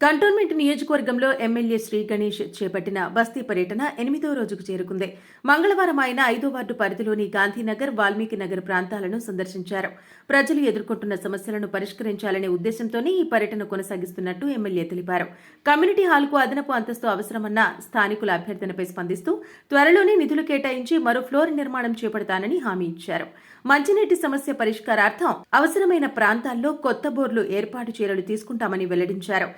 Cantonment నియోజకవర్గంలో MLA Shri Ganesh చేపట్టిన బస్తీ పర్యటన ఎనిమిదో రోజుకు చేరుకుంది. మంగళవారం ఆయన ఐదో వార్డు పరిధిలోని గాంధీనగర్ వాల్మీకి నగర్ ప్రాంతాలను సందర్శించారు. ప్రజలు ఎదుర్కొంటున్న సమస్యలను పరిష్కరించాలనే ఉద్దేశంతోనే ఈ పర్యటన కొనసాగిస్తున్నట్టు ఎమ్మెల్యే తెలిపారు. కమ్యూనిటీ హాల్కు అదనపు అంతస్తు అవసరమన్న స్థానికుల అభ్యర్థనపై స్పందిస్తూ త్వరలోనే నిధులు కేటాయించి మరో ఫ్లోర్ నిర్మాణం చేపడతానని హామీ ఇచ్చారు. మంచినీటి సమస్య పరిష్కారార్థం అవసరమైన ప్రాంతాల్లో కొత్త బోర్లు ఏర్పాటు చర్యలు తీసుకుంటామని వెల్లడించారు.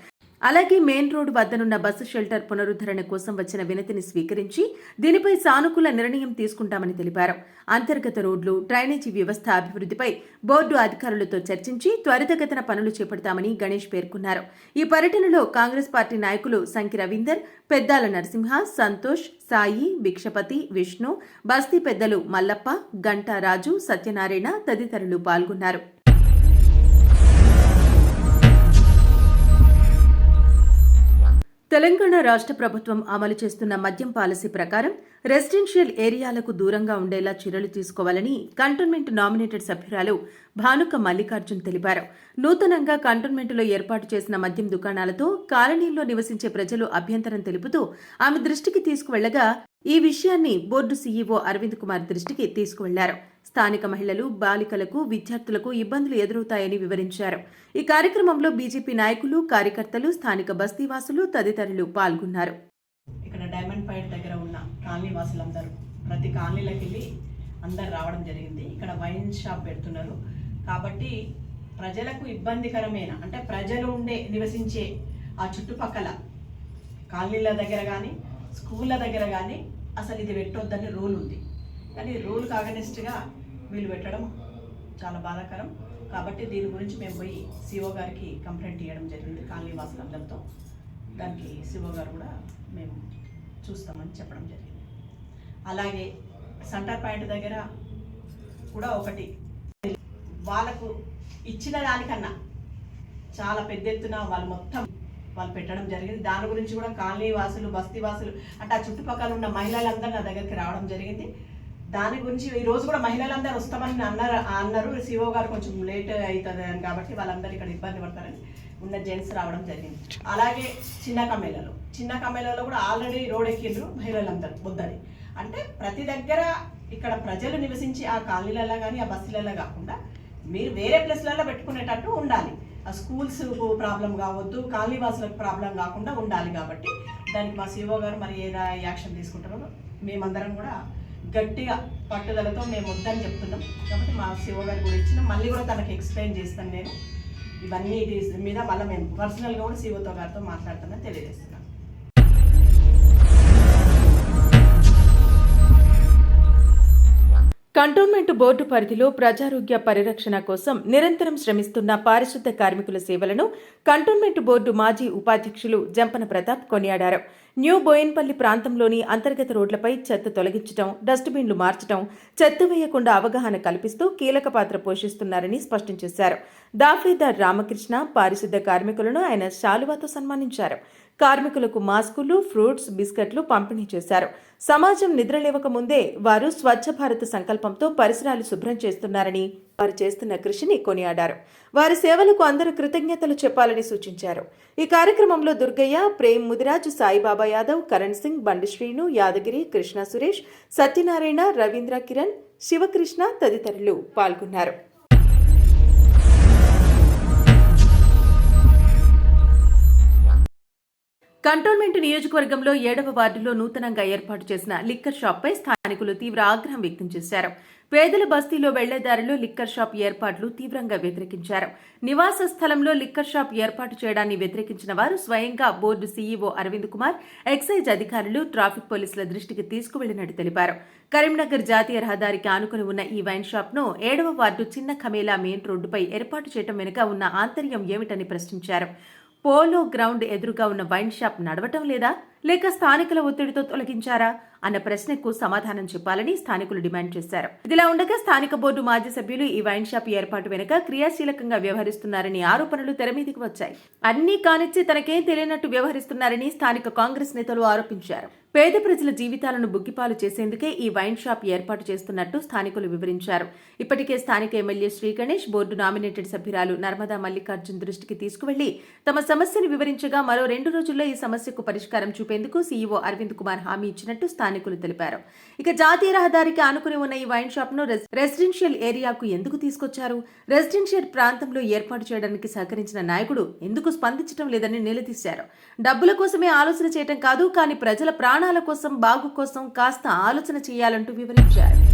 అలాగే మెయిన్ రోడ్డు వద్దనున్న బస్సు షెల్టర్ పునరుద్ధరణ కోసం వచ్చిన వినతిని స్వీకరించి దీనిపై సానుకూల నిర్ణయం తీసుకుంటామని తెలిపారు. అంతర్గత రోడ్లు డ్రైనేజీ వ్యవస్థ అభివృద్ధిపై బోర్డు అధికారులతో చర్చించి త్వరితగతిన పనులు చేపడతామని గణేష్ పేర్కొన్నారు. ఈ పర్యటనలో కాంగ్రెస్ పార్టీ నాయకులు సంకి రవీందర్ పెద్దాల నరసింహ సంతోష్ సాయి భిక్షపతి విష్ణు బస్తీ పెద్దలు మల్లప్ప గంటా రాజు సత్యనారాయణ తదితరులు పాల్గొన్నారు. తెలంగాణ రాష్ట్ర ప్రభుత్వం అమలు చేస్తున్న మద్యం పాలసీ ప్రకారం రెసిడెన్షియల్ ఏరియాలకు దూరంగా ఉండేలా చర్యలు తీసుకోవాలని కంటోన్మెంట్ నామినేటెడ్ సభ్యురాలు భానుక మల్లికార్జున్ తెలిపారు. నూతనంగా కంటోన్మెంట్లో ఏర్పాటు చేసిన మద్యం దుకాణాలతో కాలనీల్లో నివసించే ప్రజలు అభ్యంతరం తెలుపుతూ ఆమె దృష్టికి తీసుకువెళ్ళగా ఈ విషయాన్ని బోర్డు సీఈఓ అరవింద్ కుమార్ దృష్టికి తీసుకువెళ్ళారు. స్థానిక మహిళలు బాలికలకు విద్యార్థులకు ఇబ్బందులు ఎదురవుతాయని వివరించారు. ఈ కార్యక్రమంలో బీజేపీ నాయకులు కార్యకర్తలు స్థానిక బస్తీవాసులు తదితరులు పాల్గొన్నారు. ఇక్కడ డైమండ్ పాయింట్ దగ్గర ఉన్న కాలనీ వాసులందరూ ప్రతి కాలనీలకు వెళ్ళి అందరు రావడం జరిగింది. ఇక్కడ వైన్ షాప్ పెడుతున్నారు. కాబట్టి ప్రజలకు ఇబ్బందికరమైన అంటే ప్రజలు ఉండే నివసించే ఆ చుట్టుపక్కల కాలనీల దగ్గర కానీ స్కూళ్ళ దగ్గర కానీ అసలు ఇది పెట్టొద్దని రూల్ ఉంది. కానీ రూల్ ఆగనిస్ట్గా వీళ్ళు పెట్టడం చాలా బాధాకరం. కాబట్టి దీని గురించి మేము పోయి సిఓ గారికి కంప్లైంట్ ఇవ్వడం జరిగింది కాలనీ వాసులందరితో. దానికి సిఓ గారు కూడా మేము చూస్తామని చెప్పడం జరిగింది. అలాగే సెంటర్ పాయింట్ దగ్గర కూడా ఒకటి. వాళ్ళకు ఇచ్చిన దానికన్నా చాలా పెద్ద ఎత్తున వాళ్ళు మొత్తం వాళ్ళు పెట్టడం జరిగింది. దాని గురించి కూడా కాలనీ వాసులు బస్తీ వాసులు అంటే ఆ చుట్టుపక్కల ఉన్న మహిళలందరూ నా దగ్గరికి రావడం జరిగింది. దాని గురించి ఈ రోజు కూడా మహిళలందరూ వస్తామని అన్నారు అన్నారు. సిఓ గారు కొంచెం లేట్ అవుతుంది అని కాబట్టి వాళ్ళందరూ ఇక్కడ ఇబ్బంది పడతారని ఉన్న జెంట్స్ రావడం జరిగింది. అలాగే చిన్న కమ్మేలలో చిన్న కమ్మేలలో కూడా ఆల్రెడీ రోడ్ ఎక్కిండ్రు మహిళలందరూ వద్దని అంటే ప్రతి దగ్గర ఇక్కడ ప్రజలు నివసించి ఆ కాలనీలలో కానీ ఆ బస్సులలో కాకుండా మీరు వేరే ప్లేస్లలో పెట్టుకునేటట్టు ఉండాలి. ఆ స్కూల్స్ ప్రాబ్లం కావద్దు కాలనీవాసులకు ప్రాబ్లం కాకుండా ఉండాలి కాబట్టి దానికి మా సిఓ గారు మరి ఏ యాక్షన్ తీసుకుంటారో మేమందరం కూడా గట్టిగా పట్టుదలతో మేము వద్దని చెప్తున్నాం. కాబట్టి మా సీఓ గారు కూడా ఇచ్చిన మళ్ళీ కూడా తనకు ఎక్స్ప్లెయిన్ చేస్తాను నేను. ఇవన్నీ మీద మళ్ళీ మేము పర్సనల్గా కూడా శివతో గారితో మాట్లాడుతానని తెలియజేస్తున్నాను. కంటోన్మెంట్ బోర్డు పరిధిలో ప్రజారోగ్య పరిరక్షణ కోసం నిరంతరం శ్రమిస్తున్న పారిశుద్ధ కార్మికుల సేవలను కంటోన్మెంట్ బోర్డు మాజీ ఉపాధ్యక్షులు జంపన ప్రతాప్ కొనియాడారు. న్యూ బోయన్పల్లి ప్రాంతంలోని అంతర్గత రోడ్లపై చెత్త తొలగించడం డస్ట్బిన్లు మార్చడం చెత్త వేయకుండా అవగాహన కల్పిస్తూ కీలక పాత్ర పోషిస్తున్నారని స్పష్టం చేశారు. దాఫేదార్ రామకృష్ణ పారిశుద్ధ కార్మికులను ఆయన శాలువాతో సన్మానించారు. కార్మికులకు మాస్కులు ఫ్రూట్స్ బిస్కెట్లు పంపిణీ చేశారు. సమాజం నిద్రలేవక ముందే వారు స్వచ్ఛ భారత్ సంకల్పంతో పరిసరాలు శుభ్రం చేస్తున్నారని వారు చేస్తున్న కృషిని కొనియాడారు. వారి సేవలకు అందరూ కృతజ్ఞతలు చెప్పాలని సూచించారు. ఈ కార్యక్రమంలో దుర్గయ్య ప్రేమ్ ముదిరాజ్ సాయిబాబా యాదవ్ కరణ్ సింగ్ బండి శ్రీను యాదగిరి కృష్ణ సురేష్ సత్యనారాయణ రవీంద్ర కిరణ్ శివకృష్ణ తదితరులు పాల్గొన్నారు. కంటోన్మెంట్ నియోజకవర్గంలో ఏడవ వార్డులో నూతనంగా ఏర్పాటు చేసిన లిక్కర్ షాప్పై స్థానికులు తీవ్ర ఆగ్రహం వ్యక్తం చేశారు. పేదల బస్తీలో వెళ్ళేదారిలో లిక్కర్ షాప్ ఏర్పాట్లు తీవ్రంగా వ్యతిరేకించారు. నివాస స్థలంలో లిక్కర్ షాప్ ఏర్పాటు చేయడాన్ని వ్యతిరేకించిన వారు స్వయంగా board CEO Arvind Kumar excise అధికారులు ట్రాఫిక్ పోలీసుల దృష్టికి తీసుకువెళ్ళినట్టు తెలిపారు. కరీంనగర్ జాతీయ రహదారికి ఆనుకుని ఉన్న ఈ వైన్ షాప్ను ఏడవ వార్డు చిన్న ఖమేలా మెయిన్ రోడ్డుపై ఏర్పాటు చేయడం వెనుక ఉన్న ఆంతర్యం ఏమిటని ప్రశ్నించారు. పోలో గ్రౌండ్ ఎదురుగా ఉన్న వైన్ షాప్ నడవటం లేదా? లేక స్థానికుల ఒత్తిడితో తొలగించారా? అన్న ప్రశ్నకు సమాధానం చెప్పాలని స్థానికులు డిమాండ్ చేశారు. ఇదిలా ఉండగా స్థానిక బోర్డు మాజీ సభ్యులు ఈ వైన్ షాప్ ఏర్పాటు వెనుక క్రియాశీలకంగా వ్యవహరిస్తున్నారని ఆరోపణలు తెరమీదికి వచ్చాయి. అన్నీ కానిచ్చి తనకేం తెలియనట్టు వ్యవహరిస్తున్నారని స్థానిక కాంగ్రెస్ నేతలు ఆరోపించారు. పేద ప్రజల జీవితాలను బుగ్గిపాలు చేసేందుకే ఈ వైన్ షాప్ ఏర్పాటు చేస్తున్నట్టు స్థానికులు వివరించారు. ఇప్పటికే స్థానిక MLA Shri Ganesh board nominated సభ్యురాలు నర్మదా మల్లికార్జున్ దృష్టికి తీసుకువెళ్ళి తమ సమస్యను వివరించగా మరో రెండు రోజుల్లో ఈ సమస్యకు పరిష్కారం చూపేందుకు సీఈఓ అరవింద్ కుమార్ హామీ ఇచ్చినట్టు స్థానికులు తెలిపారు. ఇక జాతీయ రహదారికి ఆనుకుని ఉన్న ఈ వైన్ షాప్ను రెసిడెన్షియల్ ఏరియాకు ఎందుకు తీసుకొచ్చారు? రెసిడెన్షియల్ ప్రాంతంలో ఏర్పాటు చేయడానికి సహకరించిన నాయకుడు ఎందుకు స్పందించడం లేదని నిలదీశారు. డబ్బుల కోసమే ఆలోచన చేయటం కాదు కానీ ప్రజల ప్రాణాల కోసం బాగు కోసం కాస్త ఆలోచన చేయాలంటూ వివరించారు.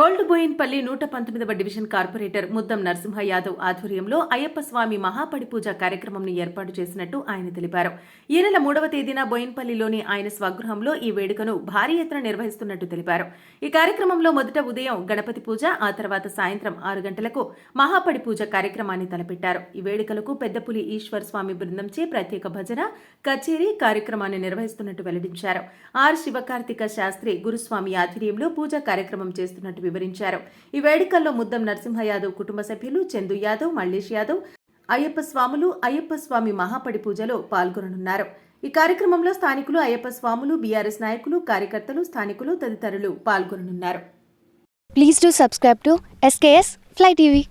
ఓల్డ్ బోయిన్పల్లి నూట పంతొమ్మిదవ డివిజన్ కార్పొరేటర్ ముద్దం నరసింహ యాదవ్ ఆధ్వర్యంలో అయ్యప్ప స్వామి మహాపడి పూజ కార్యక్రమంను ఏర్పాటు చేసినట్టు ఆయన తెలిపారు. ఈ నెల మూడవ తేదీన బోయిన్పల్లిలోని ఆయన స్వగృహంలో ఈ వేడుకను భారీ ఎత్తున నిర్వహిస్తున్నట్టు తెలిపారు. ఈ కార్యక్రమంలో మొదట ఉదయం గణపతి పూజ ఆ తర్వాత సాయంత్రం ఆరు గంటలకు మహాపడి పూజ కార్యక్రమాన్ని తలపెట్టారు. ఈ వేడుకలకు పెద్దపులి ఈశ్వర్ స్వామి బృందంచే ప్రత్యేక భజన కచేరీ కార్యక్రమాన్ని నిర్వహిస్తున్నట్టు వెల్లడించారు. ఆర్ శివకార్తిక శాస్త్రి గురుస్వామి ఆధ్వర్యంలో పూజా కార్యక్రమం చేస్తున్నట్టు వివరించారు. ఈ వేడుకల్లో ముద్దం నరసింహ యాదవ్ కుటుంబ సభ్యులు చందు యాదవ్ మల్లేష్ యాదవ్ అయ్యప్ప స్వాములు అయ్యప్ప స్వామి మహాపడి పూజలో పాల్గొననున్నారు. ఈ కార్యక్రమంలో స్థానికులు అయ్యప్ప స్వాములు బీఆర్ఎస్ నాయకులు కార్యకర్తలు స్థానికులు తదితరులు పాల్గొననున్నారు. Please to subscribe to SKS fly TV